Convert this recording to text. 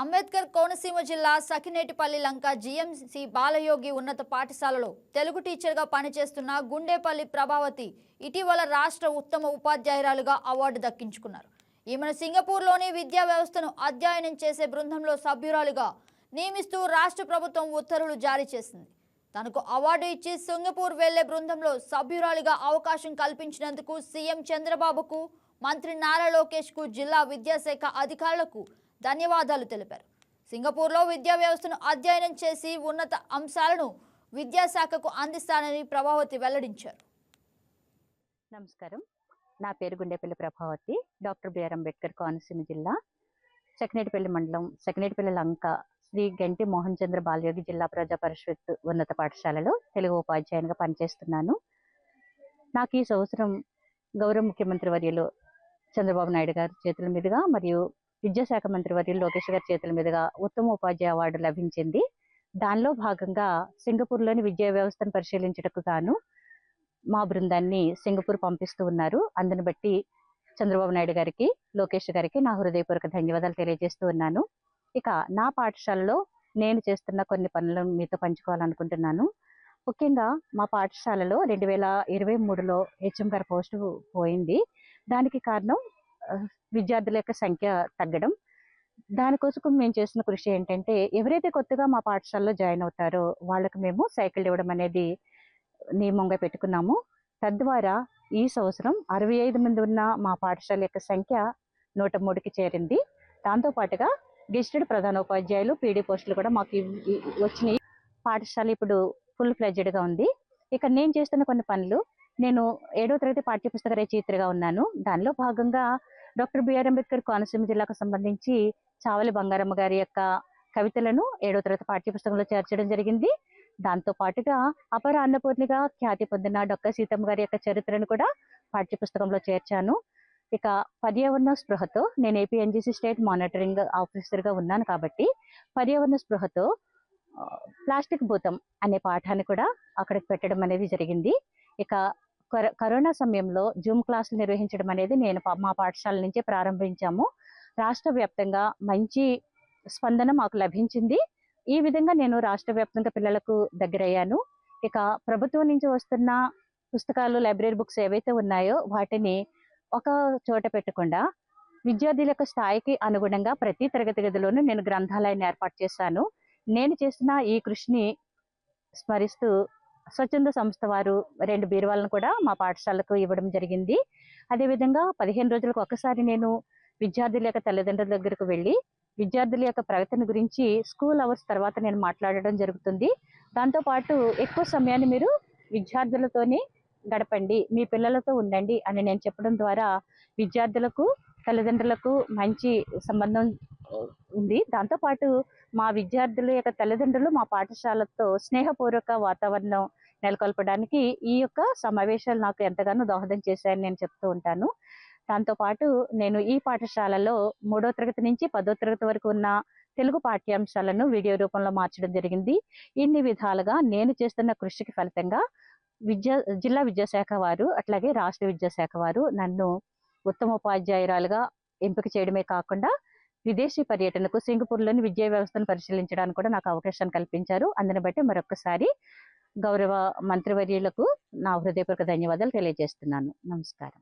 అంబేద్కర్ కోనసీమ జిల్లా సఖినేటిపల్లి లంక జిఎంసి బాలయోగి ఉన్నత పాఠశాలలో తెలుగు టీచర్గా పనిచేస్తున్న గుండేపల్లి ప్రభావతి ఇటీవల రాష్ట్ర ఉత్తమ ఉపాధ్యాయురాలుగా అవార్డు దక్కించుకున్నారు. ఈమెను సింగపూర్లోని విద్యా వ్యవస్థను అధ్యయనం చేసే బృందంలో సభ్యురాలుగా నియమిస్తూ రాష్ట్ర ప్రభుత్వం ఉత్తర్వులు జారీ చేసింది. తనకు అవార్డు ఇచ్చి సింగపూర్ వెళ్ళే బృందంలో సభ్యురాలిగా అవకాశం కల్పించినందుకు సీఎం చంద్రబాబుకు మంత్రి నారా లోకేష్కు జిల్లా విద్యాశాఖ అధికారులకు ధన్యవాదాలు తెలిపారు. సింగపూర్లో విద్యా వ్యవస్థను అధ్యయనం చేసి ఉన్నత అంశాలను విద్యాశాఖకు అందిస్తానని ప్రభావతి వెల్లడించారు. నమస్కారం. నా పేరు Gundepalli Prabhavathi. Doctor B R Ambedkar Konaseema జిల్లా. సెకనేటిపల్లి మండలం సెకనేటిపల్లి లంక శ్రీ గంటి మోహన్ చంద్ర బాలయోగి జిల్లా ప్రజా పరిషత్ ఉన్నత పాఠశాలలో తెలుగు ఉపాధ్యాయునిగా పనిచేస్తున్నాను. నాకు ఈ సంవత్సరం గౌరవ ముఖ్యమంత్రి వర్యులు చంద్రబాబు నాయుడు గారి చేతుల మీదుగా మరియు విద్యాశాఖ మంత్రి వర్యులు లోకేష్ గారి చేతుల మీదుగా ఉత్తమ ఉపాధ్యాయ అవార్డు లభించింది. దానిలో భాగంగా సింగపూర్లోని విద్యా వ్యవస్థను పరిశీలించటకు గాను మా బృందాన్ని సింగపూర్ పంపిస్తూ ఉన్నారు. అందుని బట్టి చంద్రబాబు నాయుడు గారికి లోకేష్ గారికి నా హృదయపూర్వక ధన్యవాదాలు తెలియజేస్తూ ఉన్నాను. ఇక నా పాఠశాలలో నేను చేస్తున్న కొన్ని పనులను మీతో పంచుకోవాలనుకుంటున్నాను. ముఖ్యంగా మా పాఠశాలలో రెండు వేల ఇరవై మూడులో హెచ్ఎం గారి పోస్టు పోయింది. దానికి కారణం విద్యార్థుల యొక్క సంఖ్య తగ్గడం. దానికోసం మేము చేసిన కృషి ఏంటంటే ఎవరైతే కొత్తగా మా పాఠశాలలో జాయిన్ అవుతారో వాళ్ళకి మేము సైకిల్ ఇవ్వడం అనేది నియమంగా పెట్టుకున్నాము. తద్వారా ఈ సంవత్సరం అరవై ఐదు మంది ఉన్న మా పాఠశాల యొక్క సంఖ్య నూట మూడుకి చేరింది. దాంతో పాటుగా గెస్టెడ్ ప్రధానోపాధ్యాయులు పీడీ పోస్టులు కూడా మాకు వచ్చినాయి. పాఠశాల ఇప్పుడు ఫుల్గా ఉంది. ఇక నేను చేస్తున్న కొన్ని పనులు నేను ఏడో తరగతి పాఠ్యపుస్తక రచయిత్రిగా ఉన్నాను. దానిలో భాగంగా డాక్టర్ బిఆర్ అంబేద్కర్ కోనసీమ జిల్లాకు సంబంధించి చావలి బంగారమ్మ గారి యొక్క కవితలను ఏడో తరగతి పాఠ్యపుస్తకంలో చేర్చడం జరిగింది. దాంతో పాటుగా అపర అన్నపూర్ణిగా ఖ్యాతి పొందిన డాక్టర్ సీతమ్మ గారి యొక్క చరిత్రను కూడా పాఠ్యపుస్తకంలో చేర్చాను. ఇక పర్యావరణ స్పృహతో నేను ఏపీ ఎన్జీసీ స్టేట్ మానిటరింగ్ ఆఫీసర్గా ఉన్నాను కాబట్టి పర్యావరణ స్పృహతో ప్లాస్టిక్ భూతం అనే పాఠాన్ని కూడా అక్కడికి పెట్టడం అనేది జరిగింది. ఇక కరోనా సమయంలో జూమ్ క్లాసులు నిర్వహించడం అనేది నేను మా పాఠశాల నుంచే ప్రారంభించాము. రాష్ట్ర వ్యాప్తంగా మంచి స్పందన మాకు లభించింది. ఈ విధంగా నేను రాష్ట్ర వ్యాప్తంగా పిల్లలకు దగ్గరయ్యాను. ఇక ప్రభుత్వం నుంచి వస్తున్న పుస్తకాలు లైబ్రరీ బుక్స్ ఏవైతే ఉన్నాయో వాటిని ఒక చోట పెట్టకుండా విద్యార్థుల యొక్క స్థాయికి అనుగుణంగా ప్రతి తరగతి గదిలోనూ నేను గ్రంథాలయాన్ని ఏర్పాటు చేశాను. నేను చేసిన ఈ కృషిని స్మరిస్తూ స్వచ్ఛంద సంస్థ వారు రెండు బీరువాలను కూడా మా పాఠశాలకు ఇవ్వడం జరిగింది. అదేవిధంగా పదిహేను రోజులకు ఒకసారి నేను విద్యార్థుల యొక్క తల్లిదండ్రుల దగ్గరకు వెళ్ళి విద్యార్థుల యొక్క ప్రగతిని గురించి స్కూల్ అవర్స్ తర్వాత నేను మాట్లాడడం జరుగుతుంది. దాంతోపాటు ఎక్కువ సమయాన్ని మీరు విద్యార్థులతోనే గడపండి మీ పిల్లలతో ఉండండి అని నేను చెప్పడం ద్వారా విద్యార్థులకు తల్లిదండ్రులకు మంచి సంబంధం ఉంది. దాంతోపాటు మా విద్యార్థుల యొక్క తల్లిదండ్రులు మా పాఠశాలతో స్నేహపూర్వక వాతావరణం నెలకొల్పడానికి ఈ యొక్క సమావేశాలు నాకు ఎంతగానో దోహదం చేశాయని నేను చెప్తూ ఉంటాను. దాంతోపాటు నేను ఈ పాఠశాలలో మూడో తరగతి నుంచి పదో తరగతి వరకు ఉన్న తెలుగు పాఠ్యాంశాలను వీడియో రూపంలో మార్చడం జరిగింది. ఇన్ని విధాలుగా నేను చేస్తున్న కృషికి ఫలితంగా విద్యా జిల్లా విద్యాశాఖ వారు అట్లాగే రాష్ట్ర విద్యాశాఖ వారు నన్ను ఉత్తమ ఉపాధ్యాయురాలుగా ఎంపిక చేయడమే కాకుండా విదేశీ పర్యటనకు సింగపూర్లోని విద్యా వ్యవస్థను పరిశీలించడానికి కూడా నాకు అవకాశం కల్పించారు. అందుని బట్టి మరొకసారి గౌరవ మంత్రివర్యులకు నా హృదయపూర్వక ధన్యవాదాలు తెలియజేస్తున్నాను. నమస్కారం.